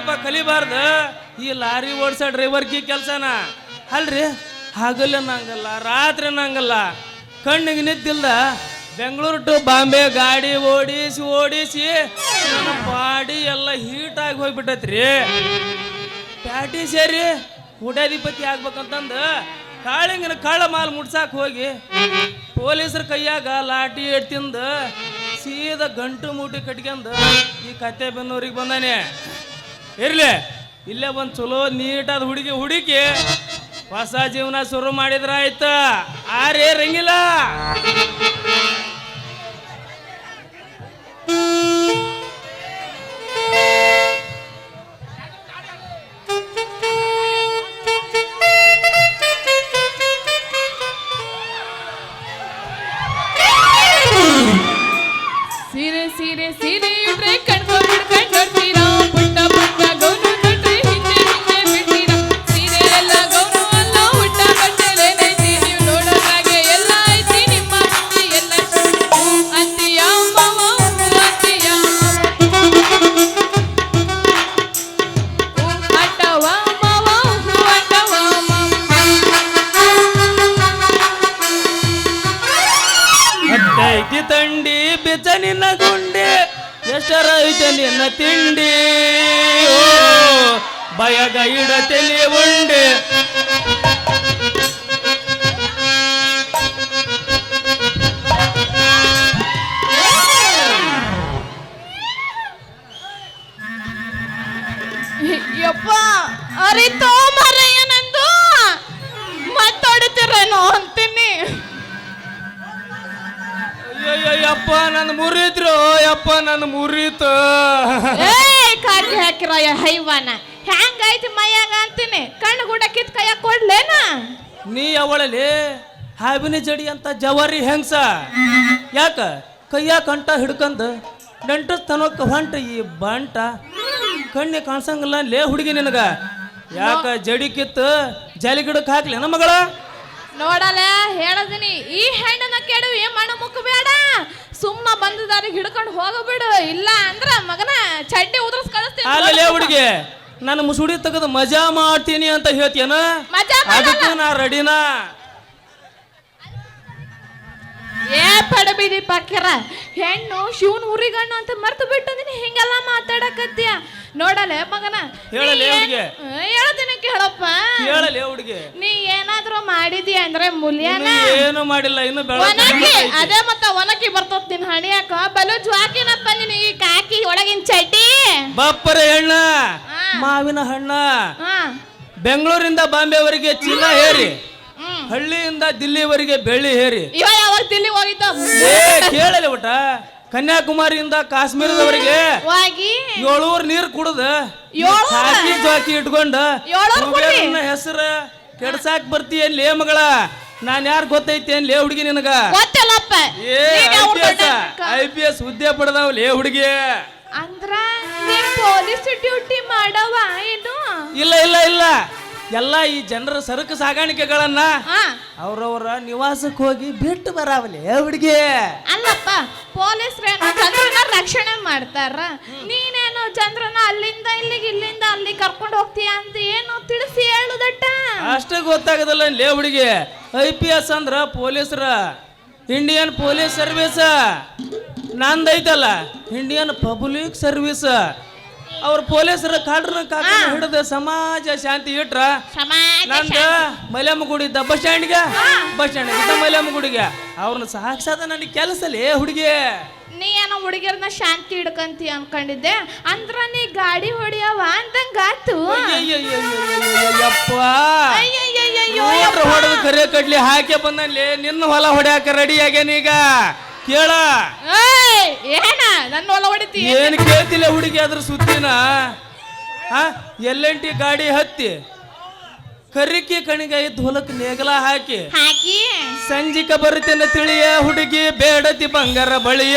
ಅಪ್ಪ ಕಲಿಬಾರ್ದ? ಈ ಲಾರಿ ಓಡ್ಸೋ ಡ್ರೈವರ್ಗೆ ಕೆಲಸನ? ಅಲ್ರಿ? ಹಗಲ ನಂಗಲ್ಲ ರಾತ್ರಿ ನಂಗಲ್ಲ ಕಣ್ಣಿಗೆ ನಿದ್ದಿಲ್ದ ಬೆಂಗಳೂರು ಟು ಬಾಂಬೆ ಗಾಡಿ ಓಡಿಸಿ ಓಡಿಸಿ ನನ್ನ ಬಾಡಿ ಎಲ್ಲ ಹೀಟ್ ಆಗಿ ಹೋಗ್ಬಿಟ್ಟೈತ್ರಿ. ಪ್ಯಾಟಿ ಸೇರಿ ಊಟಾಧಿಪತಿ ಆಗ್ಬೇಕಂತಂದು ಕಾಳಿಂಗನ ಕಳ್ಳ ಮಾಲ್ ಮುಡ್ಸಾಕ್ ಹೋಗಿ ಪೊಲೀಸರ ಕೈಯಾಗ ಲಾಠಿ ಎಡ್ತಿಂದ ಸೀದಾ ಗಂಟು ಮೂಟಿ ಕಟ್ಕೊಂಡು ಈ ಕತ್ತೆ ಬೆನ್ನೂರಿಗೆ ಬಂದಾನೆ. ಇರ್ಲಿ. ಇಲ್ಲೇ ಒಂದು ಚಲೋ ನೀಟಾದ ಹುಡುಗಿ ಹುಡುಕಿ ಹೊಸ ಜೀವನ ಶುರು ಮಾಡಿದ್ರ ಆಯ್ತ ಆರೇ ರಂಗಿಲ್ಲ ಯಪ್ಪ ಮುರಿತ. ಕಾಟಿ ಹಾಕಿರ ಹೈವಾನ. ಹೆಂಗೈತಿ ಮೈಯಾಗ ಅಂತೀನಿ? ಕಣ್ಣು ಗುಡ ಕಿತ್ ಕೈಯಾಗ ಕೊಡ್ಲೇನ? ನೀ ಅವಳಲ್ಲಿ ಹಾವಿನ ಜಡಿ ಅಂತ ಜವಾರಿ ಹೆಂಗ್ಸ? ಯಾಕ? ಕೈಯ ಕಂಟ ಹಿಡ್ಕಂದು ನಂಟ ತನಕ ಹೊಂಟ ಈ ಬಂಟ. ಕಣ್ಣಿ ಕಾಣ್ಸಂಗಿಲ್ಲ ಲೇ ಹುಡುಗಿ ನಿನಗ. ಯಾಕ ಜಡಿ ಕಿತ್ತು ಜಾಲಿ ಗಿಡಕ್ಕೆ ಹಾಕ್ಲಿ ನಮ್ಮ ಮಗಳ? ನೋಡಲ್ಲ ಹೇಳದಿನಿ ಈ ಹೆಣ್ಣನ ಕೆಡವಿ ಮಣ್ಣು ಮುಕ್ಕ ಬೇಡ. ಸುಮ್ಮ ಬಂದದಾರಿಗೆ ಹಿಡ್ಕೊಂಡು ಹೋಗಬಿಡು ಇಲ್ಲ ಅಂದ್ರ ಮಗನ ಚಡ್ಡಿ ಉದ್ರಸ್ ಅಲ್ಲ ಕಳಿಸ್ತೀನಿ ಹುಡುಗಿ ನನ್ನ ಮುಸುಡಿ ತೆಗೆದು ಮಜಾ ಮಾಡ್ತೀನಿ ಅಂತ ಹೇಳ್ತೀಯನ? ಮಜಾ ಅದಕ್ಕೆ ನಾ ರೆಡಿನಾ? ಏ ಪಡಬಿದಿ ಪಕ್ಕರ. ಹೆಣ್ಣು ಶಿವನ್ ಉರಿಗಣ್ಣು ಅಂತ ಮರ್ತು ಬಿಟ್ಟು ನೀನು ಹಿಂಗೆಲ್ಲ ಮಾತಾಡಕತ್ತೀಯ. ನೋಡಲೆ ಮಗನ. ಹೇಳಲೆ ಅವ್ರಿಗೆ. ಹೇಳ್ತೀನಿ ಕೇಳಪ್ಪ. ಹೇಳಲೇ ಹುಡುಗಿ. ನೀ ಏನಾದ್ರೂ ಮಾಡಿದಿ ಅಂದ್ರೆ ಮುಲ್ಯಾನ? ಏನು ಮಾಡಿಲ್ಲ ಇನ್ನು ಒನಕಿ ಅದೇ ಮತ್ತ ಒನಕಿ ಬರ್ತದ ನಿನ್ ಹಣಿಯಾಕ ಬಲು ಜ್ವಾಕಿನಪ್ಪ ನಿನ್ ಈ ಕಾಕಿ ಒಳಗಿನ ಚಡ್ಡಿ. ಬಪ್ಪರ ಹೆಣ್ಣ ಮಾವಿನ ಹಣ್ಣ. ಬೆಂಗಳೂರಿಂದ ಬಾಂಬೆವರೆಗೆ ಚಿನ್ನ ಹೇರಿ. ಹಳ್ಳಿಯಿಂದ ದಿಲ್ಲಿವರೆಗೆ ಬೆಳ್ಳಿ ಹೇರಿ. ಇವ ಯಾವಾಗ ದಿಲ್ಲಿ ಹೋಗಿದ್ದ? ಏ ಕೇಳಲಿ ಒಟ್ಟ. ಕನ್ಯಾಕುಮಾರಿಯಿಂದ ಕಾಶ್ಮೀರದವರಿಗೆ ಹೋಗಿ. ಏಳೂರ್ ನೀರ್ ಕುಡ್ದ ಏಳೂರ? ಸಾಕಿ ಜಾಕಿ ಇಟ್ಕೊಂಡ ಏಳೂರ್ ಕುಡಿ? ಹೆಸರು ಕೆಡ್ಸಾಕ್ ಬರ್ತೀಯ ಮಗಳ? ನಾನ್ ಯಾರು ಗೊತ್ತೈತಿ ಲೇ ಹುಡುಗಿ ನಿನಗ? ಗೊತ್ತಿಲ್ಲಪ್ಪ. ಏ ನೀನ್ ಐ ಯಾವ ಪಿ ಎಸ್ ದೊಡ್ಡ- ಐ ಪಿ ಎಸ್ ಹುದ್ದೆ ಪಡೆದವ್ ಲೇ ಹುಡುಗಿ. ಅಂದ್ರ ನೀ ಪೊಲೀಸ್ ಡ್ಯೂಟಿ ಮಾಡವ ಏನು? ಇಲ್ಲ ಇಲ್ಲ ಇಲ್ಲ. ಎಲ್ಲ ಈ ಜನರ ಸರಕು ಸಾಗಾಣಿಕೆಗಳನ್ನ ಹಾ. ಅವ್ರವ್ರ ನಿವಾಸಕ್ಕೆ ಹೋಗಿ ಬಿಟ್ಟು ಬರಾವಲೆ. ಹುಡುಗಿ. ಅಲ್ಲಪ್ಪ ಪೊಲೀಸ್ ಚಂದ್ರನ ರಕ್ಷಣೆ ಮಾಡ್ತಾರ? ನೀನೇನು ಚಂದ್ರನ ಅಲ್ಲಿಂದ ಇಲ್ಲಿಗೆ ಇಲ್ಲಿಂದ ಅಲ್ಲಿ ಕರ್ಕೊಂಡು ಹೋಗ್ತೀಯ ಅಂತ ಏನು ತಿಳಿಸಿ ಹೇಳುದಟ್ಟ? ಅಷ್ಟೇ ಗೊತ್ತಾಗದಲ್ಲ ಲೇ ಹುಡುಗಿ. ಐ ಪಿ ಎಸ್ ಅಂದ್ರ ಪೊಲೀಸರ. Indian police service. ನಂದೈತಲ್ಲ. Indian public service. ಅವ್ರ ಪೊಲೀಸರ ಕಾಡ್ರನ್ನ ಕಾಕ ಹಿಡಿದ ಸಮಾಜ ಶಾಂತಿ ಇಟ್ರ ಸಮಾಜ ನಂದ ಮಲ್ಯಮ್ಮ ಗುಡಿ ಇದ್ದ ಬಸ್ ಸ್ಟ್ಯಾಂಡ್ಗೆ ಬಸ್ ಸ್ಟ್ಯಾಂಡ್ ಇದ್ದ ಮಲ್ಯಮ್ಮ ಗುಡಿಗೆ ಅವ್ರನ್ನ ಸಾಕ್ಸದ ನನಗೆ ಕೆಲಸ ಲೇ ಹುಡುಗಿ. ನೀ ಏನೋ ಹುಡುಗಿಯರ್ನ ಶಾಂತಿ ಹಿಡ್ಕಂತಿ ಅನ್ಕೊಂಡಿದ್ದೆ ಅಂದ್ರ ನೀ ಗಾಡಿ ಹೊಡಿಯವ ಮೋಟ್ರ್ ಹೊಡೆದು ಕರೆ ಕಡ್ಲಿ ಹಾಕಿ ಬಂದಲ್ಲಿ ನಿನ್ನ ಹೊಲ ಹೊಡ್ಯಾಕ ರೆಡಿ ಆಗ್ಯಾನೀಗ ಕೇಳ. ಏನ? ನನ್ನ ಹೊಲ ಹೊಡಿತಿ. ಏನ್ ಕೇಳ್ತಿಲ್ಲ ಹುಡುಗಿ ಅದ್ರ ಸುದ್ದಿನ ಹಾ? ಎಲ್ಲೆಂಟಿ ಗಾಡಿ ಹತ್ತಿ. ಕರಿಕಿ ಕಣಿಗಾಯಿ ಹೊಲಕ್ ನೇಗಲ ಹಾಕಿ. ಹಾಕಿ. ಸಂಜಿಕ ಬರುತ್ತೇನೆ ತಿಳಿಯ ಹುಡುಗಿ ಬೇಡತಿ ಬಂಗಾರ ಬಳಿಯ.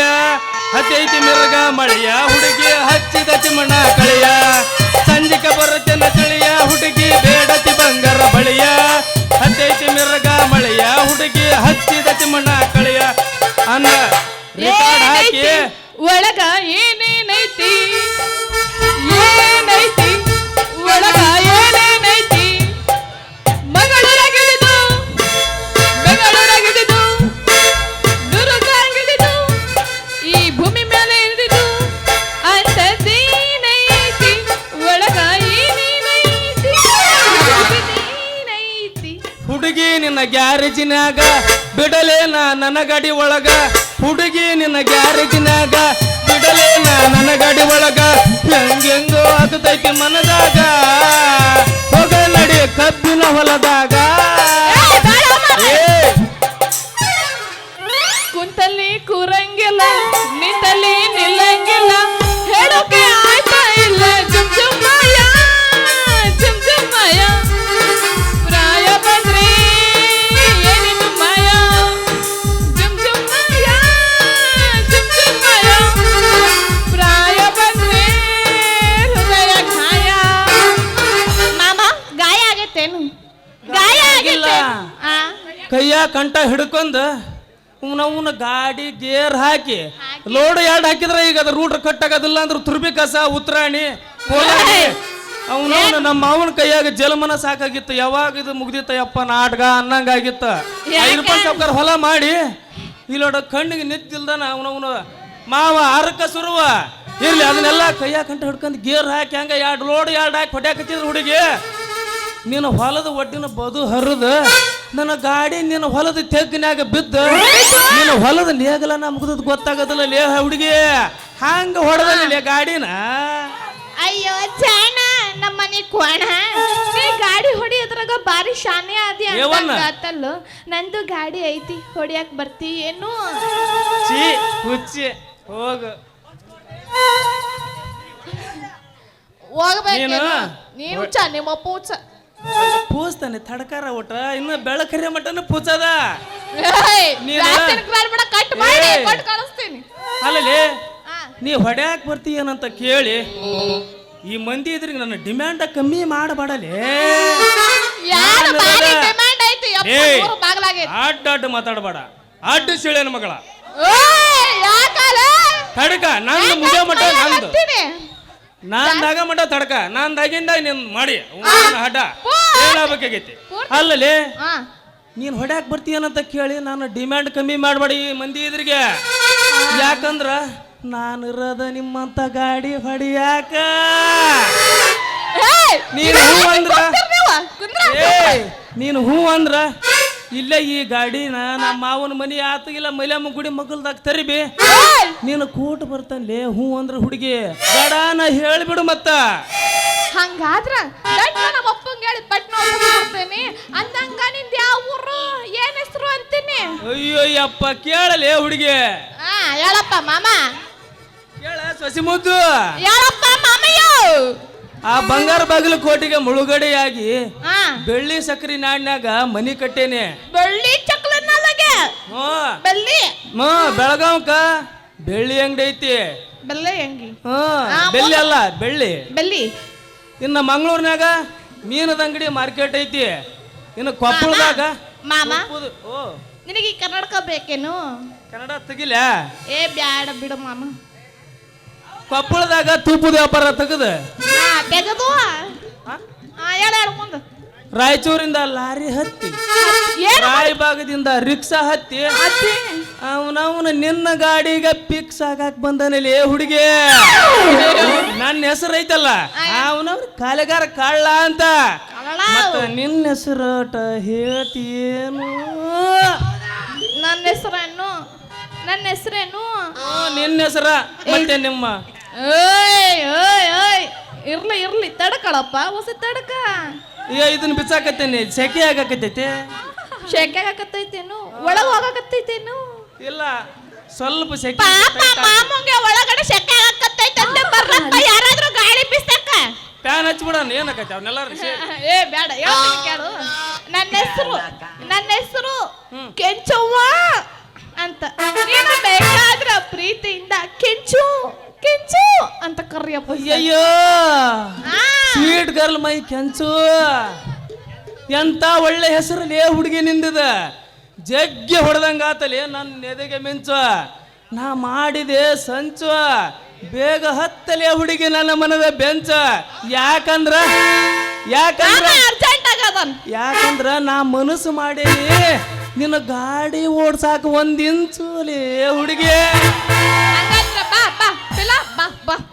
ಹತ್ತೈತಿ ಮಿರಗ ಮಳೆಯ ಹುಡುಗಿ ಹಚ್ಚಿದ ಚಿಮಣ ಕಳೆಯ. ಸಂಜಿಕ ಬರುತ್ತೆನ ಕಳಿಯ ಹುಡುಗಿ ಬೇಡತಿ ಬಂಗಾರ ಬಳಿಯ ಹತ್ತೈತಿ ಮಿರಗ ಮಳೆಯ ಹುಡುಗಿ ಹಚ್ಚಿದ ತಿಮ್ಮಣ್ಣ ಕಳೆಯ. ಅನ್ನ ರೆಕಾರ್ಡ್ ಹಾಕಿ. ಒಳಗ ಏನೇನೈತಿ? ಏನೈತಿ ಒಳಗ ಗ್ಯಾರೇಜಿನ್ಯಾಗ ಬಿಡಲೇನ ನನ್ನ ಗಾಡಿ ಒಳಗ. ಹುಡುಗಿ ನಿನ್ನ ಗ್ಯಾರೇಜಿನಾಗ ಬಿಡಲೇನ ನನ್ನ ಗಾಡಿ ಒಳಗ. ಹೆಂಗೆಂಗೋ ಆಗ್ತೈತಿ ಮನದಾಗ. ಹೋಗ ನಡಿ ಕಬ್ಬಿನ ಹೊಲದಾಗ. ಕುಂತಲ್ಲಿ ಕೂರಂಗಿಲ್ಲ ನಿಂತಲ್ಲಿ ನಿಲ್ಲಂಗಿಲ್ಲ. ಹೇಳೋಕೆ ಆ? ಕೈಯ ಕಂಠ ಹಿಡ್ಕೊಂಡ್ ಅವನವನ ಗಾಡಿ ಗೇರ್ ಹಾಕಿ ಲೋಡ್ ಎರಡು ಹಾಕಿದ್ರೆ ಈಗ ಅದು ರೂಟ್ ಕಟ್ ಆಗೋದಿಲ್ಲ ಅಂದ್ರೆ ತುರ್ಬಿ ಕಸ ಉತ್ತರಾಣಿ ಅವನವನ ನಮ್ಮ ಅವನ ಕೈಯಾಗ ಜಲಮನ ಸಾಕಾಗಿತ್ತು. ಯಾವಾಗ ಇದು ಮುಗ್ದಿತ್ತ? ಯಪ್ಪ ನಾಟಕ ಅನ್ನಂಗಾಗಿತ್ತ. ಐದು ರೂಪಾಯಿ ಸಾವ್ಕಾರ ಹೊಲ ಮಾಡಿ ಇಲ್ಲೋಡ ಕಣ್ಣಿಗೆ ನಿಂತಿಲ್ದಾನ ಅವನವನು ಮಾವ ಅರಕ ಸುರುವ. ಇರ್ಲಿ ಅದನ್ನೆಲ್ಲ ಕೈಯಾಗ ಕಂಠ ಹಿಡ್ಕೊಂಡು ಗೇರ್ ಹಾಕಿ ಹಂಗ ಎರಡು ಲೋಡ್ ಎರಡು ಹಾಕಿ ಹೊಡ್ಯಾಕತ್ತಿದ್ರು ಹುಡುಗಿ. ನಿನ್ನ ಹೊಲದ ಒಡ್ಡಿನ ಬದು ಹರಿದ ನನ್ನ ಗಾಡಿ ನಿನ್ನ ಹೊಲದ ತೆಗ್ಗಿನಾಗ ಬಿದ್ದ. ನಿನ್ನ ಹೊಲದ ಲೇಗಲ ಮುಗ್ದದ್ ಗೊತ್ತಾಗದಲ್ಲ ಲೇ ಹುಡುಗಿ. ಹಂಗ ಹೊಡೆದಲ್ಲ ಗಾಡಿನ. ಅಯ್ಯೋ ಚಾಣ ನಮ್ಮ ಮನೆ ಕೋಣ ನೀ ಗಾಡಿ ಹೊಡಿಯೋದ್ರಾಗ ಬಾರಿ ಶಾನೆ ಆದಿ ಅಂತಲ್ಲ ನಂದು ಗಾಡಿ ಐತಿ ಹೊಡಿಯಕ್ ಬರ್ತಿ ಏನು? ಚೀ ಹುಚ್ಚಿ ಹೋಗು. ಹೋಗ್ಬೇಕು ನೀನು? ಚ ನಿಮ್ಮ ಪೂಚ ಪೂಸ್ತಾನೆ ತಡಕಾರ ಒಟ್ಟ ಇನ್ನು ಬೆಳಕರಿಯ ಮಟನ ಏಯ್, ನೀನು? ಕಟ್ ಮಾಡಿ ಏಯ್. ಕೊಟ್ಟು ಕಳಿಸ್ತೀನಿ ಅಲ್ಲಲ್ಲಿ ನೀ ಹೊಡ್ಯಾಕ್ ಬರ್ತೀಯನಂತ ಕೇಳಿ ಈ ಮಂದಿ ಇದ್ರಿಗೆ ನನ್ನ ಡಿಮ್ಯಾಂಡ ಕಮ್ಮಿ ಮಾಡಬೇಡಲೇ ಯಾರು ನಾನು ಬಾರಿ ಅದ. ಡಿಮ್ಯಾಂಡ್ ಐತಿ ಯಪ್ಪ, ಏಯ್. ಮೂರು ಬಾಗ್ಲಾಗೈತಿ ಅಡ್ಡ ಅಡ್ಡ ಮಾತಾಡಬೇಡ ಅಡ್ಡ ಸೀಳೆನ ಮಗಳ ಓಯ್, ತಡಕ ನಂದು ಮುಗಿಯೋ ಮಟ್ಟ ನಂದು. ನಂದಾಗ ಮಟ ತಡಕ ನಂದಾಗಿಂದ ನೀನ್ ಮಾಡಿ ಅವ್ನ ಹೇಳಬೇಕಾಗೈತಿ ಏನಾಗಬೇಕಾಗೈತಿ? ಅಲ್ಲಲ್ಲಿ ನೀನ್ ಹೊಡ್ಯಾಕ್ ಬರ್ತೀಯನಂತ ಕೇಳಿ ನಾನು ಡಿಮ್ಯಾಂಡ್ ಕಮ್ಮಿ ಮಾಡಬೇಡಿ ಮಂದಿ ಇದ್ರಿಗೆ ಯಾಕಂದ್ರ ನಾನು ಇರೋದ ನಿಮ್ಮಂತ ಗಾಡಿ ಹೊಡಿಯಾಕ. ನೀನು ಹೂ ಅಂದ್ರ ನೀನು ಹೂ ಅಂದ್ರ ಇಲ್ಲೇ ಈ ಗಾಡಿನ ನಮ್ಮ ಮಾವನ ಮನಿ ಆತಗಿಲ್ಲ ಮೈಲಮ್ಮ ಗುಡಿ ಮಗಲ್ದಾಗ ತರಿಬಿ. ನೀನು ಕೂಟ ಬರ್ತಾನೆ ಹೂ ಅಂದ್ರ ಹುಡುಗಿ. ಗಡಾನ ಹೇಳ್ಬಿಡು ಮತ್ತ. ಹಂಗಾದ್ರ ದಟ್ಟ ನಮ್ಮ ಅಪ್ಪಂಗೆ ಹೇಳಿ ಪಟ್ನ ಕೊಡ್ತೇನೆ ಅಂದಂಗ ನಿಂದ ಯಾವ ಊರು ಏನ್ ಹೆಸರು ಅಂತೀನಿ? ಅಯ್ಯೋ ಅಪ್ಪ ಕೇಳಲೇ ಹುಡುಗಿ. ಆ ಹೇಳಪ್ಪ ಮಾಮ. ಕೇಳ ಸಸಿ ಮುದ್ದು ಹೇಳಪ್ಪ ಮಾಮಯ್ಯೋ. ಆ ಬಂಗಾರ ಬಾಗಿಲು ಕೋಟಿಗೆ ಮುಳುಗಡೆಯಾಗಿ ಆ ಬೆಳ್ಳಿ ಸಕ್ರಿ ನಾಡಿನಾಗ ಮನಿ ಕಟ್ಟೇನೆ. ಬೆಳ್ಳಿ ಚಕ್ಲನಲ್ಲಗೆ ಹ್ಞೂ. ಬೆಳ್ಳಿ. ಹ್ಞೂ ಬೆಳಗಾವ್ಕ ಬೆಳ್ಳಿ ಅಂಗಡಿ ಐತಿ. ಬೆಳ್ಳಿ ಹೆಂಗಿ ಹ್ಞೂ ಆ, ಬೆಳ್ಳಿ ಅಲ್ಲ ಬೆಳ್ಳಿ. ಬೆಳ್ಳಿ. ಇನ್ನು ಮಂಗಳೂರಿನಾಗ ಮೀನದ ಅಂಗಡಿ ಮಾರ್ಕೆಟ್ ಐತಿ. ಇನ್ನು ಕೊಪ್ಪಳದಾಗ ಮಾಮ ಉಪ್ಪುದು- ಓ. ನಿನಗೆ ಈ ಕನ್ನಡಕ ಬೇಕೇನು? ಕನ್ನಡ ತೆಗಿಲ? ಏ ಬ್ಯಾಡ ಬಿಡು ಮಾಮ. ಕೊಪ್ಪಳದಾಗ ತುಪ್ಪದ ವ್ಯಾಪಾರ ತಗದು? ತೆಗೆದು ಆ ಹೇಳ ಹೇಳ ಮುಂದೆ. ರಾಯಚೂರಿಂದ ಲಾರಿ ಹತ್ತಿ ಏನು? ಭಾಗದಿಂದ ರಿಕ್ಷಾ ಹತ್ತಿ ಅತ್ತಿ ಅವನವನು ನಿನ್ನ ಗಾಡಿಗೆ ಪಿಕ್ಸ್ ಆಗಾಕ್ ಬಂದನಲ್ಲಿ ಹುಡುಗಿ. ನನ್ನ ಹೆಸರು ಐತಲ್ಲ? ಅವನವ್ರ ಕಾಲಗಾರ ಕಳ್ಳ ಅಂತ. ಮತ್ತ ನಿನ್ನ ಹೆಸರು ಹೇಳ್ತೀಯೇನು? ನನ್ನ ಹೆಸರೇನು? ನನ್ನ ಹೆಸರೇನು? ಆ, ನಿನ್ನ ಹೆಸರ ಮತ್ತೆ ನಿಮ್ಮ. ಓಯ್ ಓಯ್ ಓಯ್. ಇರ್ಲಿ ಇರ್ಲಿ ತಡಕಳಪ್ಪ ಹೊಸ ತಡಕ. ಈಗ ಇದನ್ನ ಬಿಸಾಕತ್ತೇನೆ ಸೆಕೆ ಆಗಕತ್ತೈತೆ. ಶೆಕೆ ಆಗಕತ್ತೈತೇನು ಒಳಗ್ ಹೋಗಕತ್ತೈತೇನು ಇಲ್ಲ ಸ್ವಲ್ಪ ಸೆಕೆ ಪಾಪ ಮಾಮಂಗೆ ಒಳಗಡೆ ಶೆಕೆ ಆಗಕತ್ತೈತೆ ಅಂತ ಬರ್ಲಪ್ಪ ಯಾರಾದ್ರೂ ಗಾಳಿ ಬಿಸ್ತಕ್ಕ ಪ್ಯಾನ್ ಹಚ್ಬಿಡೋಣ ಏನಾಕೈತೆ ಅವನ್ನೆಲ್ಲ ಏ ಬೇಡ ಹೇಳ್ತೀನಿ ಕೇಳು ನನ್ನ ಹೆಸರು ನನ್ನ ಹೆಸರು ಕೆಂಚವ್ವ. ಅಯ್ಯಯ್ಯೋ. Sweet girl my Kenchu. ಎಂತ ಒಳ್ಳೆ ಹೆಸರು ಲೇ ಹುಡುಗಿ ನಿಂದಿದ? ಜಗ್ಗಿ ಹೊಡೆದಂಗಾತಲಿ ನನ್ನ ನೆದೆಗೆ ಮಿಂಚು. ನಾ ಮಾಡಿದೆ ಸಂಚು. ಬೇಗ ಹತ್ತಲೆ ಹುಡುಗಿ ನನ್ನ ಮನದ ಬೆಂಚ. ಯಾಕಂದ್ರ? ಯಾಕಂದ್ರ? ಯಾಕಂದ್ರ ನಾ ಮನಸ್ಸು ಮಾಡಿ ನಿನ್ನ ಗಾಡಿ ಓಡ್ಸಾಕ ಒಂದ್ ಇಂಚುಲಿ ಹುಡುಗಿ. ಬಾ ಬಾ ಬಾ.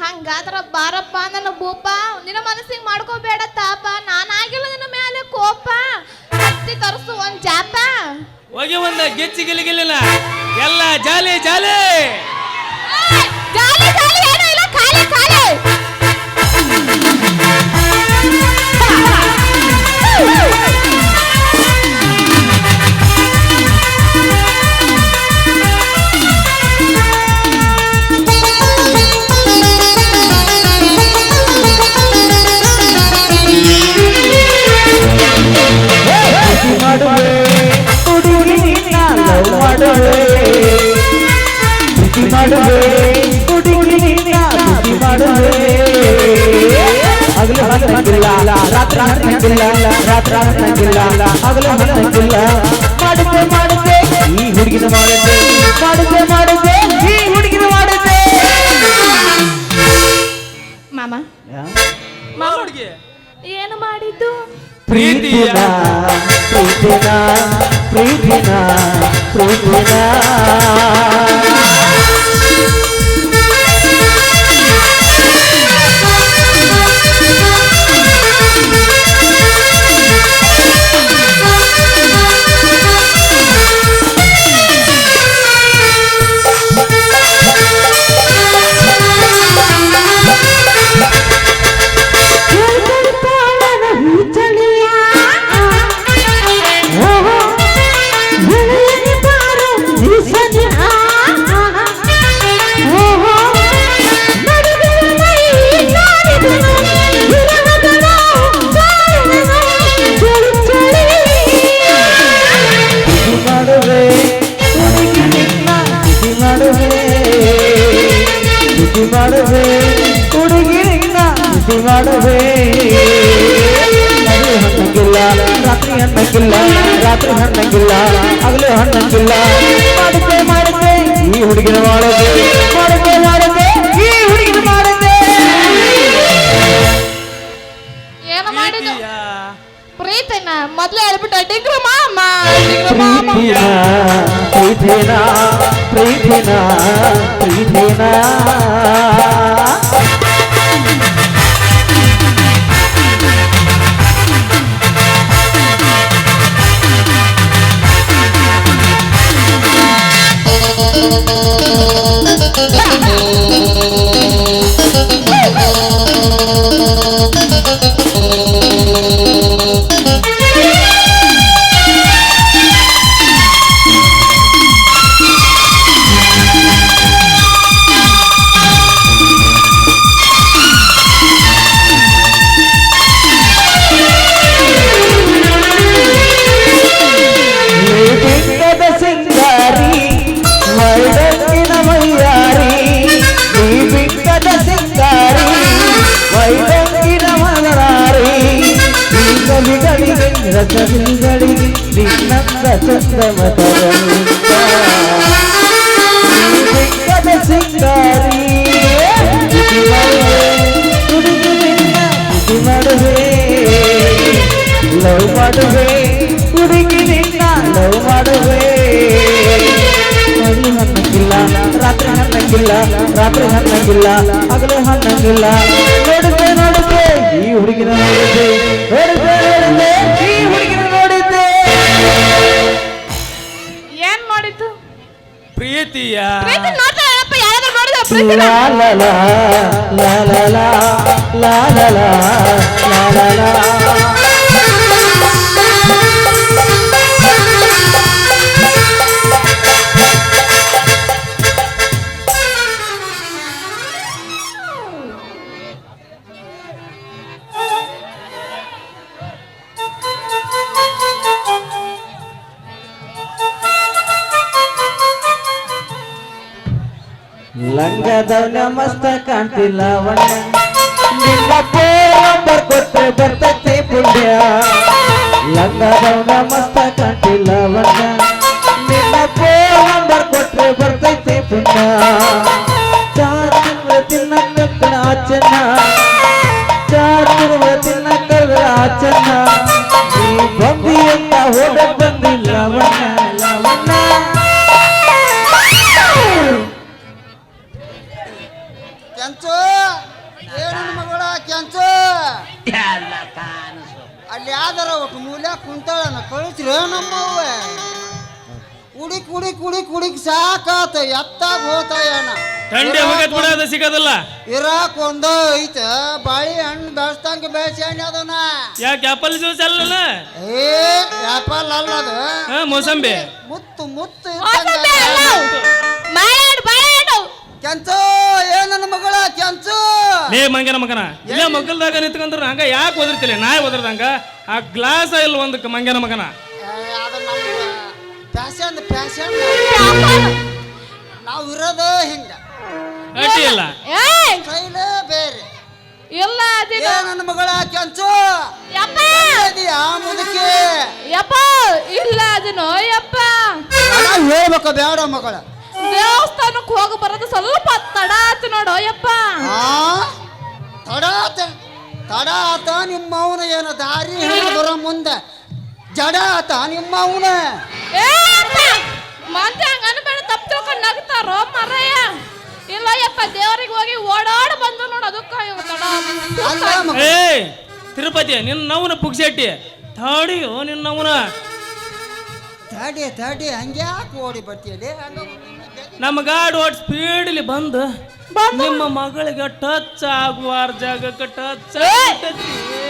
ಹಂಗಾದ್ರ ಬಾರಪ್ಪ ನನ್ನ ಭೂಪ ನಿನ್ನ ಮನಸ್ಸಿಗೆ ಮಾಡ್ಕೋಬೇಡ ತಾಪ ನಾನಾಗಿಲ್ಲ ನಿನ್ನ ಮೇಲೆ ಕೋಪ. ಹತ್ತಿ ತರಿಸು ಒಂದ್ ಜಾಪ. ಹೋಗಿ ಒಂದ ಗೆಚ್ಚಿ ಗಿಲಿಗಿಲಿಲ್ಲ ಎಲ್ಲ ಜಾಲಿ ಜಾಲಿ. ಜಾಲಿ ಜಾಲಿ ಏನೋ ಇಲ್ಲ ಖಾಲಿ ಖಾಲಿ. ಮಾಡುವೆ. ಖುಷಿ ಮಾಡುವೆ. ಹುಡುಗಿ ನಿನ್ನ ಖುಷಿ ಮಾಡುವೆ. ಹಗಲು ಹನ್ನಂಗಿಲ್ಲ ರಾತ್ರಿ ಹನ್ನಂಗಿಲ್ಲ ರಾತ್ರಿ ಹನ್ನಂಗಿಲ್ಲ ಹಗಲು ಹನ್ನಂಗಿಲ್ಲ ಮಾಡುತ್ತೆ ಮಾಡುತ್ತೆ ಈ ಹುಡುಗಿನ ಮಾಡುತ್ತೆ ಮಾಡುತ್ತೆ ಮಾಡುತ್ತೆ ಈ ಹುಡುಗಿನ ಮಾಡುತ್ತೆ ಮಾಮ. ಹುಡ್ಗಿ. ಏನು ಮಾಡಿದ್ದು? ಪ್ರೀತಿಯ ಪ್ರೀತಿನ ಪ್ರೀತಿನ ಪ್ರೀತಿನ. প্রেমেরা ಮಾಡುವೆ ಹುಡುಗಿ ನಿನ್ನ ಖುಷಿ ಮಾಡುವೆ ಹಣ್ಣಂಗಿಲ್ಲ ರಾತ್ರಿ ಹಣ್ಣಂಗಿಲ್ಲ ರಾತ್ರಿ ಹಣ್ಣಂಗಿಲ್ಲ ಹಗಲು ಹಣ್ಣಂಗಿಲ್ಲ. ಮಾಡುತ್ತೆ ಮಾಡುತ್ತೆ ಈ ಹುಡುಗಿನ ಮಾಡುತ್ತೆ ಮಾಡುತ್ತೆ ಮಾಡುತ್ತೆ ಈ ಹುಡುಗಿನ ಮಾಡುತ್ತೆ. ಏನು ಮಾಡಿದ ಪ್ರೀತಿನ? ಮೊದ್ಲೇ ಹೇಳ್ಬಿಟ್ಟ ಡಿಗ್ರಿ ಮಾಮ ಡಿಗ್ರಿ ಮಾಮ. ಪ್ರೀತಿನ না চিনে না। ಮತರಂಗ ಸಿಂಗದ ಸಿಂಗಾರಿ ಮಾಡುವೆ ಲವ್ ಮಾಡುವೆ ಹುಡುಗಿನಿಂದ ಲವ್ ಮಾಡುವೆ ಹನಿ ಹನ್ನಂಗಿಲ್ಲ ರಾತ್ರಿ ಹನ್ನಂಗಿಲ್ಲ ರಾತ್ರಿ ಹನ್ನಂಗಿಲ್ಲ ಹಗಲು ಹನ್ನಂಗಿಲ್ಲ ನೋಡುತ್ತೆ ನೋಡುತ್ತೆ ಈ ಹುಡುಗಿನ ನೋಡುತ್ತೆ ಪ್ರೀತಿಯ ಪ್ರೀತಿ ನೋಡ್ತಾರಪ್ಪ ಯಾರಾದ್ರೂ ನೋಡಿದ ಪ್ರೀತಿ ಲಾ ಲಾ ಲಾ ಲಾ ಲಾ ಲಾ ಲಾ ಲಾ ಲಾ ಲಾ धवल्या मस्त कांती लावण्या निम्मा पोळंबर कोत्रे बरतते पुंड्या लंगा धवल्या मस्त कांती लावण्या निम्मा पोळंबर कोत्रे बरतते पुंड्या ಬಿಡೋದು ಸಿಗೋದಿಲ್ಲ. ಇರಾಕ್ ಒಂದ ಐತ ಬಾಳಿ ಹಣ್ಣು ಬೆಳೆಸ್ತಂಗ ಹಣ್ಣು ಅದನ್ನ. ಯಾಕೆ ಆಪಲ್ ಜ್ಯೂಸ್ ಅಲ್ಲಲ್ಲ ಏ ಆಪಲ್ ಅಲ್ಲ ಅದು. ಹಾ ಮೋಸಂಬಿ. ಮುತ್ತು ಮುತ್ತು ಮೋಸಂಬಿ ಅಲ್ಲ. ಬಾಳೆಹಣ್ಣು ಬಾಳೆಹಣ್ಣು ಕೆಂಚು ಏ ನನ್ನ ಮಗಳ ಕೆಂಚು. ಲೇ ಮಂಗನ ಮಗನ. ಇಲ್ಲ ಮಗಲ್ದಾಗ ನಿಂತ್ಕೊಂಡ್ರು ಹಂಗ ಯಾಕೆ ಓದಿರ್ತಿಲ್ಲ? ನಾಯಿ ಓದಿರ್ದಂಗ. ಆ ಗ್ಲಾಸ್ ಇಲ್ಲ ಒಂದು ಮಂಗನ ಮಗನ. ಏ, ಅದು ನಮ್ಮ ಫ್ಯಾಷನ್ ಫ್ಯಾಷನ್ ನಾವು ಇರೋದು ಹಿಂಗ. ಅಡ್ಡಿ ಇಲ್ಲ ಏಯ್! ಸ್ಟೈಲ್ ಬೇರೆ. ಇಲ್ಲ ಅದಿನ ಏ ನನ್ನ ಮಗಳ ಕೆಂಚು ಯಪ್ಪ! ಆ ಮುದುಕಿ? ಯಪ್ಪ! ಇಲ್ಲ ಅದನ್ನು ಯಪ್ಪ! ಅಣ್ಣ ಹೇಳ್ಬೇಕ ಬೇಡ ಮಗಳ. ದೇವಸ್ಥಾನಕ್ಕೆ ಹೋಗಿ ಬರೋದು ಸ್ವಲ್ಪ ತಡ ಆತು ನೋಡು ಯಪ್ಪ! ಆ? ತಡ ಆತ. ತಡ ಆತ ನಿಮ್ಮ ಅವನ ಏನು ದಾರಿ ಹಿಡಿದು ಬರೋ ಮುಂದೆ. ಜಡ ಆತ ನಿಮ್ಮ ಅವನ ಏ ಅಪ್ಪ! ಮಂದಿ ಹಂಗ ಅನ್ಬೇಡ ತಪ್ಪು ತಿಳ್ಕೊಂಡು ನಗ್ತಾರೋ ಮರಯ್ಯ. ಇಲ್ಲ ಯಪ್ಪ ದೇವರಿಗೆ ಹೋಗಿ ಓಡಾಡ ಬಂದು ನೋಡು ಅದಕ್ಕ ಏ ತಡ ನಿನ್ನ ಅಲ್ಲ ತಿರುಪತಿ ನಿನ್ನವನ ಪುಗ್ಸೆಟ್ಟಿ. ತಾಡಿಯೋ ನಿನ್ನವನ ತಡಿ ತಡಿ ಹಂಗ್ಯಾಕೆ ಓಡಿ ಬರ್ತೀಯಲ್ಲ ಹಂಗ ನಮ್ಮ ಗಾಡಿ ಓಡ್ ಸ್ಪೀಡ್ಲಿ ಬಂದು. ನಿಮ್ಮ ಮಗಳಿಗೆ ಟಚ್ ಆಗುವಾರ ಜಾಗಕ್ಕೆ ಟಚ್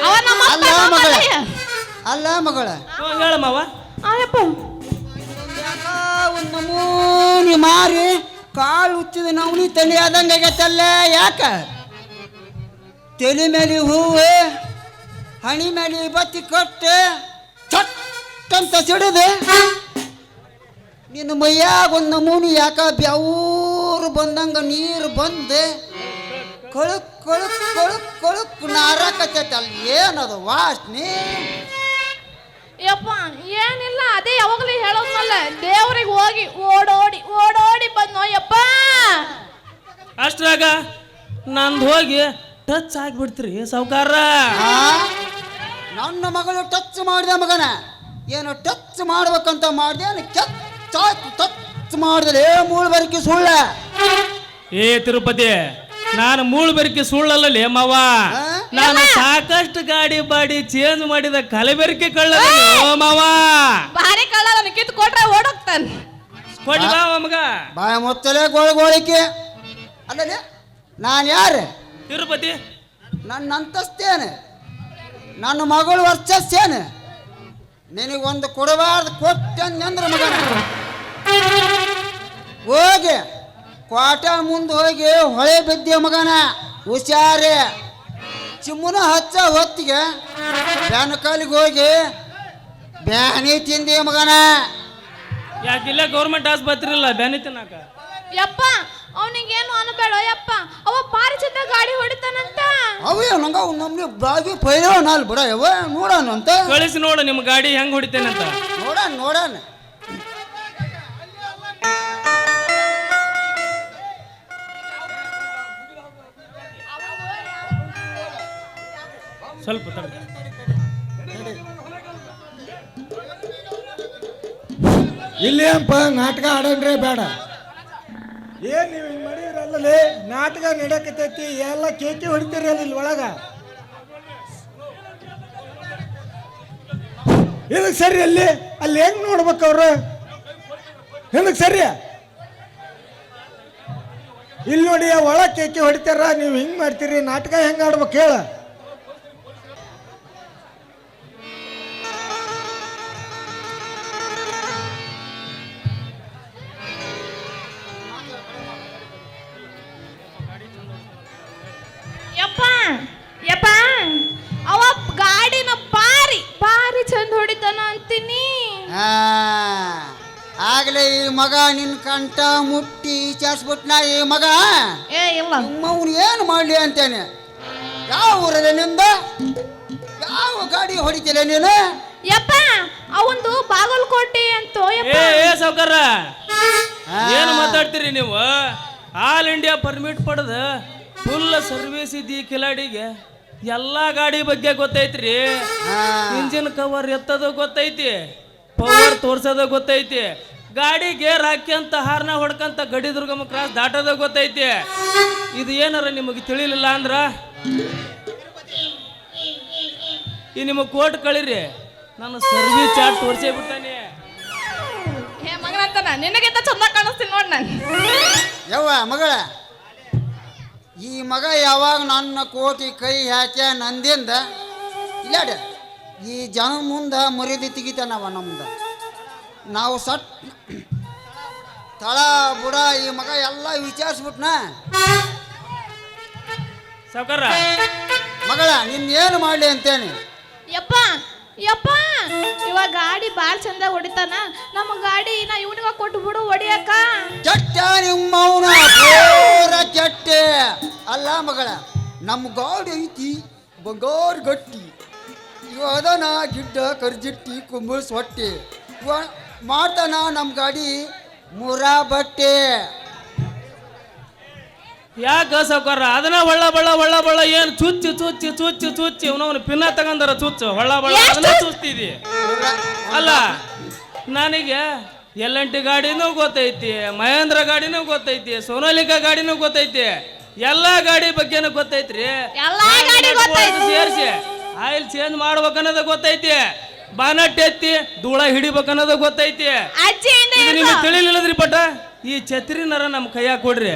ಅವ ನಮ್ಮ ಅಲ್ಲ ಅಪ್ಪ ಮಗಳ. ಮರಯ್ಯ. ಅಲ್ಲ ಮಗಳ. ಹೇಳಮ್ಮವ ಆ ಯಪ್ಪ ಒಂದು ಮೂರು ಮಾರಿ ಕಾಳು ಉಚ್ಚಿದ ನವನಿ ತಲೆ ಆದಂಗೆ ಆಗತ್ತಲ್ಲ, ಯಾಕ? ತಲೆ ಮೇಲೆ ಹೂವು, ಹಣಿ ಮೇಲೆ ಬತ್ತಿ ಕಟ್ಟೆ ಚಟ್ ಅಂತ ಸಿಡಿದು, ನಿನ್ನ ಮೈಯಾಗ ಒಂದು ನಮೂನಿ ಯಾಕ ಬ್ಯಾವೂರು ಬಂದಂಗ ನೀರು ಬಂದು ಕಳುಕ್, ಕೊಳುಕ್ ಕೊಳುಕ್ ನಾರಕತ್ತೈತೆ ಅಲ್ಲಿ ಏನದು ವಾಸನೆ? ಯಪ್ಪ ಏನಿಲ್ಲ ಅದೇ ಯಾವಾಗಲೂ ಹೇಳೋದ್ನಲ್ಲ ದೇವ್ರಿಗೆ ಹೋಗಿ ಓಡೋಡಿ ಓಡೋಡಿ ಬಂದ್ನೋ ಯಪ್ಪ? ಅಷ್ಟ್ರಾಗ ನಂದು ಹೋಗಿ ಟಚ್ ಆಗಿಬಿಡ್ತೀರಿ ಸಾವುಕಾರ? ನನ್ನ ಮಗಳು ಟಚ್ ಮಾಡಿದೆ ಮಗನ. ಏನು ಟಚ್ ಮಾಡ್ಬೇಕಂತ ಮಾಡಿದೆ ಏನು ಟಚ್ ಮಾಡಿದ್ರೆ ಮೂಳು ಬರಕ್ಕೆ ಸುಳ್ಳ. ಏ ತಿರುಪತಿ ನಾನು ಮೂಳು ಬೆರಕೆ ಸುಳ್ಳಲ್ಲ ಲೇಮವ್ವ? ನಾನು ಸಾಕಷ್ಟು ಗಾಡಿ ಬಾಡಿ ಚೇಂಜ್ ಮಾಡಿದ ಕಲಬೆರಕೆ ಕಳ್ಳ ಲೇಮವ್ವ ಮಾವ ಭಾರಿ ಕಳ್ಳ ನನಗೆ ಕಿತ್ತು ಕೊಟ್ರೆ ಓಡೋಗ್ತಾನೆ. ಕೊಟ್ಟು ಬಾ. ಮಗ. ಬಾಯ ಮೊತ್ತಲೇ ಗೋಳಿಗೋಳಿಕೆ ಅಲ್ಲಲೇ ನಾನು ಯಾರು? ತಿರುಪತಿ. ನನ್ನ ಅಂತಸ್ತೇನೆ. ನನ್ನ ಮಗಳು ವರ್ಚಸ್ಸೇನು. ನಿನಗೊಂದು ಕೊಡಬಾರ್ದು ಕೊಟ್ಟಂದ್ರೆ ಮಗ. ಹೋಗಿ. ಕ್ವಾಟ ಮುಂದೆ ಹೋಗಿ ಹೊಳೆ ಬಿದ್ದೆ ಮಗನ. ಹುಷಾರೆ. ಚಿಮ್ಮನ ಹಚ್ಚ ಹೊತ್ತಿಗೆ ಬ್ಯಾನಕಾಲಿಗೆ ಹೋಗಿ ಬ್ಯಾನಿ ತಿಂದೆ ಮಗನ. ಯಾಕಿಲ್ಲ ಗೌರ್ಮೆಂಟ್ ಆಸ್ಪತ್ರೆ ಇಲ್ಲ ಬ್ಯಾನಿ ತಿನ್ನಾಕ? ಯಪ್ಪ ಅವನಿಗೇನು ಅನ್ಬೇಡ ಯಪ್ಪ. ಅವ ಪಾರಿ ಚಂದ ಗಾಡಿ ಹೊಡಿತಾನಂತ. ಅವ ನಂಗ ನಮ್ಗೆ ಬಾಗಿ ಪೈರೋ ನಾಲ್ ಬಿಡ ಯವ ನೋಡೋಣ ಅಂತ ಕಳಿಸಿ ನೋಡು ನಿಮ್ಮ ಗಾಡಿ ಹೆಂಗ್ ಹೊಡಿತೇನಂತ. ನೋಡೋಣ ನೋಡೋಣ ಸ್ವಲ್ಪ. ಇಲ್ಲಿ ಏನಪ್ಪ ನಾಟಕ ಆಡನ್ರಿ ಬೇಡ. ಏನ್ ನೀವು ಹಿಂಗ್ ಮಾಡಿದ್ರಲ್ಲೇ ನಾಟಕ ನಡಕತೈತಿ ಎಲ್ಲ ಕೇಕಿ ಹೊಡಿತೀರಿ ಅಲ್ಲಿ ಒಳಗ ಇದಕ್ಕೆ ಸರಿ ಅಲ್ಲಿ? ಅಲ್ಲಿ ಹೆಂಗ್ ನೋಡ್ಬೇಕು ಅವ್ರು? ಇದಕ್ಕೆ ಸರಿ ಇಲ್ಲಿ ನೋಡಿ ಒಳ ಕೇಕಿ ಹೊಡಿತಾರ, ನೀವು ಹಿಂಗ್ ಮಾಡ್ತೀರಿ, ನಾಟಕ ಹೆಂಗ್ ಆಡ್ಬೇಕು ಹೇಳ. ಬಾರಿ ಹೊಡಿತಾನ ಅಂತೀನಿ. ಆ, ಆಗ್ಲೇ ಈ ಮಗ ನಿನ್ ಕಂಠ ಮುಟ್ಟಿ ಚಾಸ್ಬಿಟ್ನ ಈ ಮಗ. ಏ ಇಲ್ಲ. ನಿಮ್ಮವ್ನು ಏನು ಮಾಡ್ಲಿ ಅಂತೇನೆ? ಯಾವ ಊರಲ್ಲ ನಿಂದ? ಯಾವ ಗಾಡಿ ಹೊಡಿತಿಲ್ಲ ನೀನು? ಯಪ್ಪ ಅವಂದು ಬಾಗಲಕೋಟೆ ಅಂತೋ ಯಪ್ಪ. ಏ ಸಾವ್ಕಾರ. ಏನು ಮಾತಾಡ್ತೀರಿ ನೀವು? ಆಲ್ ಇಂಡಿಯಾ ಪರ್ಮಿಟ್ ಪಡೆದ ಫುಲ್ ಸರ್ವಿಸ್ ಇದ್ದಿ ಕಿಲಾಡಿಗೆ. ಎಲ್ಲಾ ಗಾಡಿ ಬಗ್ಗೆ ಗೊತ್ತೈತ್ರಿ. ಆ, ಇಂಜಿನ್ ಕವರ್ ಎತ್ತದು ಗೊತ್ತೈತಿ ಪವರ್ ತೋರ್ಸೋದು ಗೊತ್ತೈತಿ ಗಾಡಿ ಗೇರ್ ಹಾಕಿ ಅಂತ ಹಾರ್ನ ಹೊಡ್ಕಂತ ಗಡಿ ದುರ್ಗಮ್ಮ ಕ್ರಾಸ್ ದಾಟೋದು ಗೊತ್ತೈತಿ. ಇದು ಏನಾರ ನಿಮಗೆ ತಿಳಿಲಿಲ್ಲ ಅಂದ್ರ? ಈ ನಿಮಗೆ ಕೋಟ್ ಕಳಿರಿ ನಾನು ಸರ್ವಿಸ್ ಚಾರ್ಜ್ ತೋರಿಸಿ ಬಿಡ್ತಾನೆ. ಹೇ ಮಗನಂತಾನ ನಿನಗಿಂತ ಚಂದ ಕಾಣಿಸ್ತೀನಿ ನೋಡ್ ನಾನು. ಯವ್ವ ಮಗಳ. ಈ ಮಗ ಯಾವಾಗ ನನ್ನ ಕೋಟಿ ಕೈ ಹಾಕ್ಯ ನಂದಿಂದ ಇಲ್ಲಾಡ ಈ ಜನ ಮುಂದೆ ಮರ್ಯಾದೆ ತೆಗಿತಾನವ ನಮ್ದು. ನಾವು ಸಟ್ ತಳ ಬುಡ ಈ ಮಗ ಎಲ್ಲ ವಿಚಾರಿಸ್ಬಿಟ್ನ? ಮಗಳ ಮಗಳ ನಿನ್ನೇನು ಮಾಡಲಿ ಅಂತೇನೆ ಯಪ್ಪ ಯಪ್ಪ ಇವಾಗ ಗಾಡಿ ಬಾಳ ಚಂದ ಹೊಡಿತಾನ. ನಮ್ಮ ಗಾಡಿ ನಾ ಇವನಿಗ ಕೊಟ್ಟು ಬಿಡು, ಹೊಡಿಯಕ್ಕ. ಕೆಟ್ಟ ನಿಮ್ಮವನ ಪೂರ ಚಟ್ಟೆ ಅಲ್ಲ ಮಗಳ ನಮ್ಮ ಗಾಡಿ ಐತಿ, ಬಂಗಾರ ಗಟ್ಟಿ. ಇವ ಅದನ ಗಿಡ್ಡ ಕರ್ಜಿಟ್ಟಿ, ಕುಂಬಳ ಇವ ಮಾಡ್ತಾನ ನಮ್ಮ ಗಾಡಿ ಮುರಾ ಬಟ್ಟೆ ಯಾಕ ಸಾವುಕಾರ ಅದನ್ನ ಒಳ್ಳ ಬಳ್ಳ ಒಳ್ಳ ಬಳ್ಳ ಏನು ಚುಚ್ಚಿ ಚುಚ್ಚಿ ಚುಚ್ಚಿ ಚುಚ್ಚಿ ಅವನವನು ಪಿನ್ನ ತಗೊಂಡಾರ ಚುಚ್ಚು. ಒಳ್ಳ ಬಳ್ಳ ಅದನ್ನ ಚುಚ್ತಿದಿ. ಅಲ್ಲ ನನಗೆ ಎಲ್ ಎನ್ ಟಿ ಗಾಡಿನೂ ಗೊತ್ತೈತಿ ಮಹೇಂದ್ರ ಗಾಡಿನೂ ಗೊತ್ತೈತಿ ಸೋನಾಲಿಕಾ ಗಾಡಿನೂ ಗೊತ್ತೈತಿ. ಎಲ್ಲಾ ಗಾಡಿ ಬಗ್ಗೆನೂ ಗೊತ್ತೈತ್ರಿ. ಎಲ್ಲಾ ಗಾಡಿ ಗೊತ್ತೈತಿ. ಸೇರಿಸಿ. ಆಯಿಲ್ ಚೇಂಜ್ ಮಾಡ್ಬೇಕನ್ನೋದು ಗೊತ್ತೈತಿ. ಬಾನಟ್ ಎತ್ತಿ ಧೂಳ ಹಿಡಿಬೇಕನ್ನೋದು ಗೊತ್ತೈತಿ. ನಿಮ್ಗೆ ತಿಳಿಲಿಲ್ಲದ್ರಿ ಪಟ ಈ ಛತ್ರಿನರ ನಮ್ಮ ಕೈಯಾಗ ಕೊಡ್ರಿ.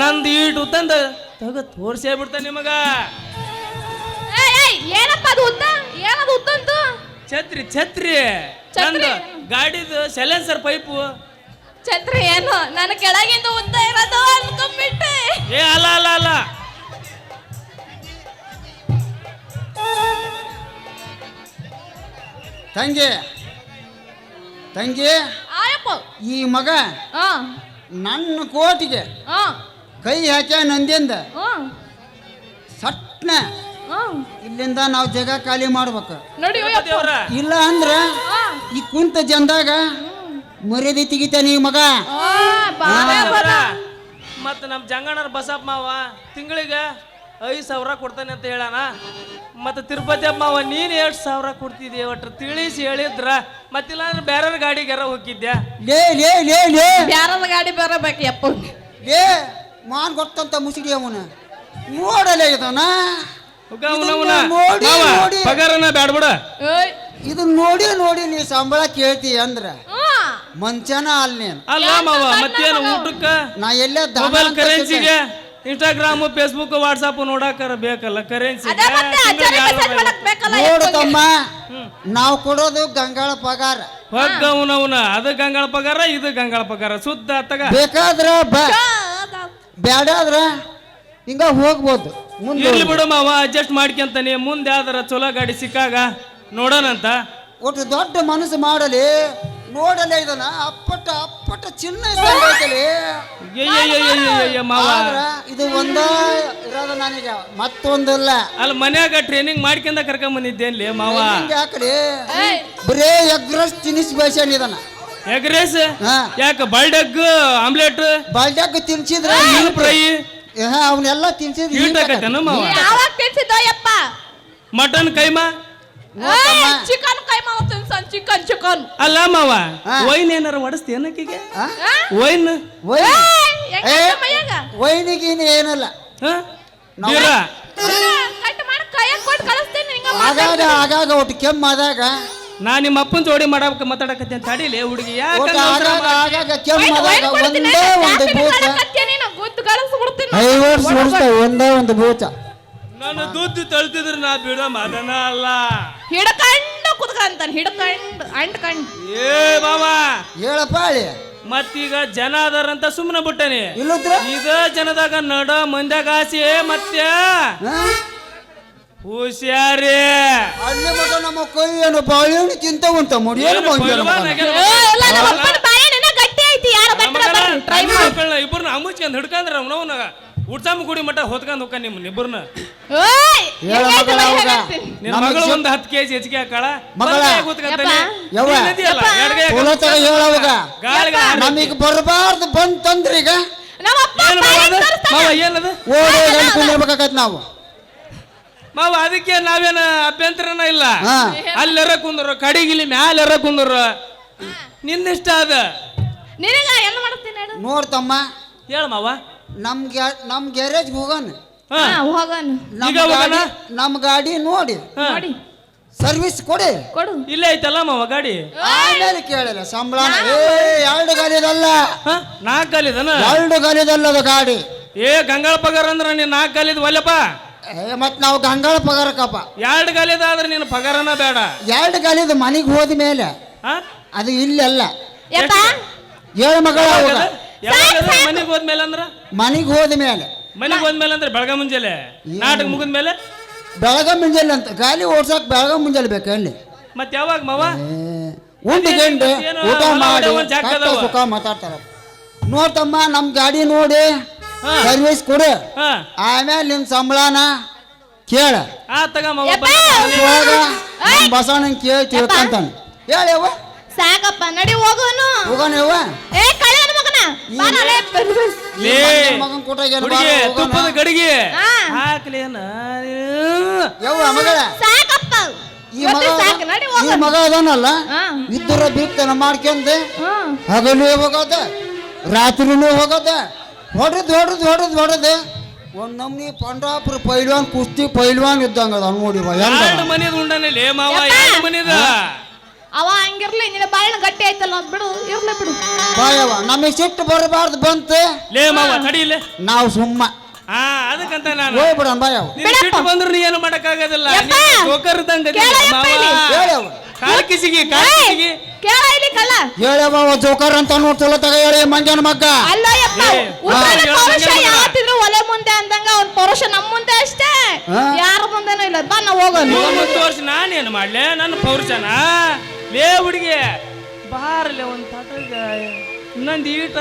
ನಂದು ಈಟು ತಂದ ತಗ ತೋರ್ಸೇ ಬಿಡ್ತ ನಿಮಗ. ಏಯ್, ಏಯ್, ಏನಪ್ಪ ಅದು ಉದ್ದ? ಏನದು ಉದ್ದಂತು? ಛತ್ರಿ ಛತ್ರಿ? ನಂದು ಗಾಡಿದು ಸೈಲೆನ್ಸರ್ ಪೈಪು. ಛತ್ರಿ ಏನು? ನನ್ನ ಕೆಳಗಿಂದ ಉದ್ದ ಇರೋದು ಅನ್ಕೊಂಡ್ಬಿಟ್ಟೆ ಏ ಅಲ್ಲ ಅಲ್ಲ ಅಲ್ಲ. ತಂಗಿ ತಂಗಿ ಆಯಪ್ಪ. ಈ ಮಗ ಹಾ ನನ್ನ ಕೋಟಿಗೆ ಹಾ ಕೈ ಹಾಕ್ಯ ನಂದಿಂದ ಹಾ ಸಟ್ನ. ಹಾ ಇಲ್ಲಿಂದ ನಾವು ಜಗ ಖಾಲಿ ಮಾಡ್ಬೇಕು. ನೋಡಿ ಇಲ್ಲ ಅಂದ್ರ ಈ ಕುಂತ ಜನದಾಗ ಮರ್ಯಾದೆ ತೆಗಿತಾನೆ ಈ ಮಗ. ಮತ್ತ ನಮ್ಮ ಜಂಗಣ್ಣರ ಬಸಪ್ಪ ಮಾವ ತಿಂಗಳಿಗೆ ಐದು ಸಾವಿರ ಕೊಡ್ತಾನೆ ಅಂತ ಹೇಳಣ ಮತ್ತೆ ತಿರುಪತಿ ಅಮ್ಮವ ಮಾವ ನೀನು ಎಷ್ಟು ಸಾವಿರ ಕೊಡ್ತಿದ್ಯ ಒಟ್ಟು ತಿಳಿಸಿ ಹೇಳಿದ್ರ. ಮತ್ತಿಲ್ಲ ಅಂದ್ರೆ ಬೇರೆ ಗಾಡಿಗೆ ಹೋಗಿದ್ಯಾ? ಲೇ ಲೇ ಲೇ ಲೇ. ಬ್ಯಾರದ ಗಾಡಿ ಬರಬೇಕು ಯಪ್ಪ ಲೇ. ಮಾನ್ ಗೊತ್ತಂತ ಮುಸುಡಿ ಅವನ ನೋಡಲೇ ಇದನ ಅವನವನ ನೋಡಿ, ನೋಡಿ. ಪಗಾರನ ಬ್ಯಾಡ್ಬಿಡ. ಏಯ್. ಇದು ನೋಡಿ ನೋಡಿ ನೀ ಸಂಬಳ ಕೇಳ್ತಿ ಅಂದ್ರ. ಹಾ ಮಂಚನ ಅಲ್ಲಿ ನೀನು. ಅಲ್ಲ ಮಾವ ಮತ್ತೇನು ಊಟಕ್ಕ? ನಾ ಎಲ್ಲ ಮೊಬೈಲ್ ಕರೆನ್ಸಿಗೆ ಇನ್ಸ್ಟಾಗ್ರಾಮ್ ಫೇಸ್ಬುಕ್ ವಾಟ್ಸಪ್ ನೋಡಾಕರ ಬೇಕಲ್ಲ ಕರೆನ್ಸಿ ಅದೇ ಮತ್ತೆ ಅಜ್ಜಾರಿ ಬೇಕಲ್ಲ ನೋಡು ತಮ್ಮ ನಾವು ಕೊಡೋದು ಗಂಗಾಳ ಪಗಾರ. ಹೊಗ್ಗ ಅವನವನ ಅದು ಗಂಗಾಳ ಪಗಾರ ಇದು ಗಂಗಾಳ ಪಗಾರ. ಸುದ್ದ ಬೇಕಾದ್ರೆ ಬೇಕಾದ್ರ ಬ. ಆ, ಆದ್ರ ಬ್ಯಾಡಾದ್ರ ಹಿಂಗ ಹೋಗ್ಬೋದು. ಮುಂದೆ ಬಿಡು ಮಾವ ಅಡ್ಜಸ್ಟ್ ಮಾಡ್ಕೊಂತಾನೆ. ಮುಂದೆ ಯಾವ್ದಾರ ಚಲೋ ಗಾಡಿ ಸಿಕ್ಕಾಗ ನೋಡೋಣಂತ. ಒಟ್ಟು ದೊಡ್ಡ ಮನಸ್ಸು ಮಾಡಲಿ ನೋಡಲೇ ಇದನ್ನ. ಅಪ್ಪಟ ಅಪ್ಪಟ ಚಿನ್ನ ಇದ್ದಂಗೆ ಐತಲಿ ಅಯ್ಯಯ್ಯಯ್ಯಯ್ಯಯ್ಯ ಮಾವ. ಆದ್ರ ಇದು ಒಂದ ಇರೋದು ನನಗೆ ಮತ್ತೊಂದಿಲ್ಲ. ಅಲ್ಲಿ ಮನ್ಯಾಗ ಟ್ರೈನಿಂಗ್ ಮಾಡ್ಕೊಂಡ ಕರ್ಕೊಂಡ್ ಬಂದಿದ್ದೇನ್ಲಿ ಮಾವ? ಬರೇ ಎಗ್ರಸ್ ತಿನಿಸ್ ಬೇಸನ್ ಇದನ್ನ. Egg rice? ಹಾ. ಯಾಕ ಬಾಲ್ಡ್ ಎಗ್ ಆಮ್ಲೆಟ್? ಬಾಲ್ಡ್ಯಾಗ ತಿನ್ಸಿದ್ರ ಮೀನ್ ಫ್ರೈ. ಅವನ್ನೆಲ್ಲ ತಿನ್ಸಿದ್ರ ಹೀಟ್ ಆಕೈತೇನು ಮಾವ. ಯಾವಾಗ ತಿನ್ಸಿದ್ದೋ ಯಪ್ಪ? ಮಟನ್ ಕೈಮಾ. ಚಿಕನ್ ಕೈಮಾ ತಿನ್ಸನ್ ಚಿಕನ್ ಚಿಕನ್. ಅಲ್ಲ ಮಾವ ಹಾ. ವೈನ್ ಏನಾರ ಒಡಸ್ತಿ ಏನಕ್ಕಿಗೆ ಆ? ವೈನ್? ಏ, ಮೈಯಾಗ ಏನಲ್ಲ. ಹಾ? ನಾವು- ಬೀರ ಕಟ್ ಮಾಡಿ ಕೈಯಾಗ ಕೊಟ್ಟು ಕಳಿಸ್ತೀನಿ ಆಗಾಗ ಆಗಾಗ ಒಟ್ಟು ಕೆಮ್ಮಾದಾಗ ನಾ ನಿಮ್ಮ ಅಪ್ಪನ ಜೋಡಿ ಮಾಡಬೇಕು ಮಾತಾಡಕತ್ತೆ ಅಂತ ತಡಿಲಿ ಹುಡುಗಿ. ಒಟ್ಟು ಆಗಾಗ ಒಂದೇ ಒಂದು ಬೂತ ನೀನು? ಗುದ್ದು ಕಳಿಸ್ಬಿಡ್ತೀನಿ ಐವರ್ಸ್ ಹೊಡಿಸ್ತಾವ ಒಂದೇ ಒಂದು ಬೂತ ನಾನು ದುಡ್ಡು ತಳ್ತಿದ್ರೆ ನಾ ಬಿಡ ಮದನ ಅಲ್ಲ. ಹಿಡ್ಕಂಡು ಕುತ್ಕಂತಾನೆ ಹಿಡ್ಕಂಡು ಅಂಟ್ಕಂಡು ಏ ಮಾವ ಹೇಳಪ್ಪ ಹೇಳಿ. ಮತ್ತೀಗ ಜನ ಅದಾರಂತ ಸುಮ್ಮನೆ ಬಿಟ್ಟನಿ. ಇಲ್ಲದ್ರ? ಇದ ಜನದಾಗ ನಡ ಮಂದ್ಯಾಗ ಆಸೆ ಮತ್ತೆ ಹುಷಾರಿ. ಅಲ್ಲಿ ಮಗ ನಮ್ಮ ಕೈ ಏನು ಬಾಳೆಹಣ್ಣು ಚಿಂತ ಉಂಟ. ಮುಡಿ ಏನು ಪೈಲ್ವಾನ್ ಆಗ್ಯಾನ ಏ, ಇಲ್ಲ ನಮ್ಮ ಅಪ್ಪನ ಬಾಳೆಹಣ್ಣಿನ ಗಟ್ಟಿ ಐತಿ. ಯಾರು ಬರ್ತಾರ ಟ್ರೈ ಮಾಡಿ. ಇಬ್ಬರನ್ನ ಅಮ್ಮಚ್ಕೊಂಡ್ ಹಿಡ್ಕಂದ್ರ ಅವನವನ ಉಡ್ಸಾಮ ಗುಡಿ ಮಟ್ಟ ಹೊತ್ಕೊಂಡ್ ಹೋಗ ನಿಮ್ ಇಬ್ಬರನ್ನ? ನಿನ್ ಮಗಳು ಒಂದ್ ಹತ್ತು ಕೆಜಿ ಹೆಚ್ಚಿಗೆ ಹಾಕಾಳ ನಮಗ್ ಬರಬಾರ್ದು. ಮಾವ ಏನದು? ಓಡಿ ಕುಂದಿರ್ಬೇಕಾಗತ್ ನಾವು. ಮಾವ ಅದಕ್ಕೆ ನಾವೇನ ಅಭ್ಯಂತರನ ಇಲ್ಲ. ಹಾ. ಅಲ್ಲೆರ ಕುಂದ್ರು ಕಡಿಗಿಲಿ ಮ್ಯಾಲೆರ ಕುಂದ್ರು. ನಿನ್ನಿಷ್ಟ ಅದ. ನಿನಗ ಏನು ಮಾಡ್ತೀನಿ ಹೇಳು? ನೋಡ್ತಮ್ಮ ಹೇಳ ಮಾವ. ನಮ್ ಗ್ಯಾ- ನಮ್ ಗ್ಯಾರೇಜ್ ಹೋಗೋಣ ಹಾ. ಹಾ, ಹೋಗೋಣ ನಮ್ ಈಗ ಹೋಗೋಣ? ಗಾಡಿ ನಮ್ ಗಾಡಿ ನೋಡಿ. ಹಾ. ನೋಡಿ. ಸರ್ವಿಸ್ ಕೊಡಿ. ಕೊಡು. ಇಲ್ಲೇ ಐತಲ್ಲ ಮಾವ ಗಾಡಿ? ಆಮೇಲೆ ಕೇಳಿಲ್ಲ ಸಂಬಳ ಏ ಎರಡು ಗಾಲಿದಲ್ಲ. ಹ ನಾಲ್ಕು ಕಾಲಿದನ ಎರಡು ಗಾಲಿದಲ್ಲ ಅದು ಗಾಡಿ. ಏ ಗಂಗಾಳ ಪಗಾರ ಅಂದ್ರ ನೀನ್ ನಾಲ್ಕು ಕಾಲಿದ್ ಒಲ್ಲಪ್ಪ. ಮತ್ ನಾವು ಗಂಗಾಳ ಪಗಾರಕ್ಕಪ್ಪ ಎರಡು ಕಾಲಿದ ಆದ್ರೆ ನಿನ್ನ ಪಗಾರನ ಬೇಡ. ಎರಡು ಗಲಿದು ಮನೆಗೆ ಹೋದ ಮೇಲೆ ಅದು ಇಲ್ಲೆಲ್ಲ ಯಪ್ಪ. ಏಳು ಮಗಳ ಮನೆಗೆ ಹೋದ್ಮೇಲೆ ಅಂದ್ರ? ಮನೆಗೆ ಹೋದ ಮೇಲೆ. ಮನೆಗೆ ಹೋದ್ಮೇಲೆ ಅಂದ್ರೆ ಬೆಳಗ ಮುಂಜಾನೆ? ನಾಟಕ ಮುಗಿದ್ಮೇಲೆ ಬೆಳಗ ಮುಂಜಾನೆ ಅಂತ. ಗಾಲಿ ಓಡ್ಸಕ್ ಬೆಳಗ ಮುಂಜಾನೆ ಬೇಕಲ್ಲಿ ಮತ್ತೆ ಯಾವಾಗ ಮಾವ? ಉಂಡು ಗೆಂಡು ಊಟ ಮಾಡಿ ಸುಖ ಮಾತಾಡ್ತಾರ. ನೋಡ್ತಮ್ಮ ನಮ್ ಗಾಡಿ ನೋಡಿ. ಸರ್ವಿಸ್ ಕೊಡು. ಹಾ. ಆಮೇಲೆ ನಿಮ್ ಸಂಬಳನ ಕೇಳ. ಆ ನಮ್ ಬಸವಣ್ಣ ಕೇಳಿ ತಿಳ್ಕೊಂತಾನೆ. ಹೇಳವ್ವ ಸಾಕಪ್ಪ ನಡಿ ಹೋಗೋನು. ಹೋಗೋಣವ್ವ ಏ ಕಳ್ಳ ಮಗನ. ಬಾ ನಾಳೆ ಲೇ ಮಗನ್ ಕೊಟ್ಟಾಗ ಹುಡುಗಿ ತುಪ್ಪದ ಗಡಿಗೆ. ಹಾ. ಹಾಕ್ಲೇನ ಯವ್ವ ಮಗಳ. ಸಾಕಪ್ಪ. ಈ ಇವತ್ತೇ ಮಗ ಸಾಕು ನಡಿ ಈ ಹೋಗೋನು ಮಗ ಅದಾನಲ್ಲ ಹಾ. ಇದ್ದರ ಬೀಗ್ತನ ಮಾಡ್ಕೊಂಡ್ ಹ್ಮ್ ಹಗಲು ಹೋಗೋದ ರಾತ್ರಿನೂ ಹೋಗೋದ ಹೊಡೆದ್ ಹೊಡೆದ್ ಹೊಡೆದ್ ಹೊಡೆದ್ ಒಂದ್ ನಮ್ನಿ ಪಂಡ್ರಾಪುರ ಪೈಲ್ವಾನ್ ಕುಸ್ತಿ ಪೈಲ್ವಾನ್ ಇದ್ದಂಗ ಅದ ನೋಡಿ ಎರಡು ಮನಿದ ಉಂಡನೆ ಲೇ ಮಾವ ಯಪ್ಪ. ಎರಡು ಮನಿದ. ಅವ ಹಂಗಿರ್ಲಿ ನಿನ್ನ ಬಾಳಿನ ಗಟ್ಟಿ ಆಯ್ತಲ್ಲ ಅದ್ ಬಿಡು ಇರ್ಲಿ ಬಿಡು. ಬಾಯವ ನಮಗೆ ಸಿಟ್ಟು ಬರಬಾರ್ದು ಬಂತು. ಲೇ ಮಾವ ತಡಿಲೆ ನಾವು ಸುಮ್ಮ. ಹಾ ಅದಕ್ಕಂತ ನಾನು. ಹೋಗ್ಬಿಡೋಣ ಬಾಯವ ಸಿಟ್ಟು ಬಂದ್ರು ನೀ ಏನು ಮಾಡಕ್ಕಾಗೋದಿಲ್ಲ. ಜೋಕರ್ ಇದ್ದಂಗ ಮಾವ. ಹೇಳವ ಕಾಲ್ಕಿಸಿಗಿ ಕಾಲ್ಕಿಸಿಗಿ. ಕೇಳ ಇಲ್ಲಿ ಕಳ್ಳ. ಹೇಳವ ಜೋಕರ್ ಅಂತ ನೋಡ್ತಿಲ್ಲ ತಗ ಹೇಳಿ ಮಂಜನ ಮಗ್ಗ. ಅಲ್ಲ ಯಪ್ಪ ಉತ್ತರ ಒಲೆ ಮುಂದೆ ಅಂದಂಗ ಅವ್ನ ಪೌರುಷ ನಮ್ಮ ಮುಂದೆ ಅಷ್ಟೇ. ಯಾರ ಮುಂದೆನೂ ಇಲ್ಲ. ಬಾ ನಾ ಹೋಗೋಣ. ಮೂವತ್ತು ವರ್ಷ ನಾನೇನು ಮಾಡ್ಲೆ? ನನ್ನ ಪೌರುಷನ? ಲೇ ಹುಡುಗಿ. ಬಾರಲೆ ಒಂದು ತಟಗ ನಂದು ಈಟ.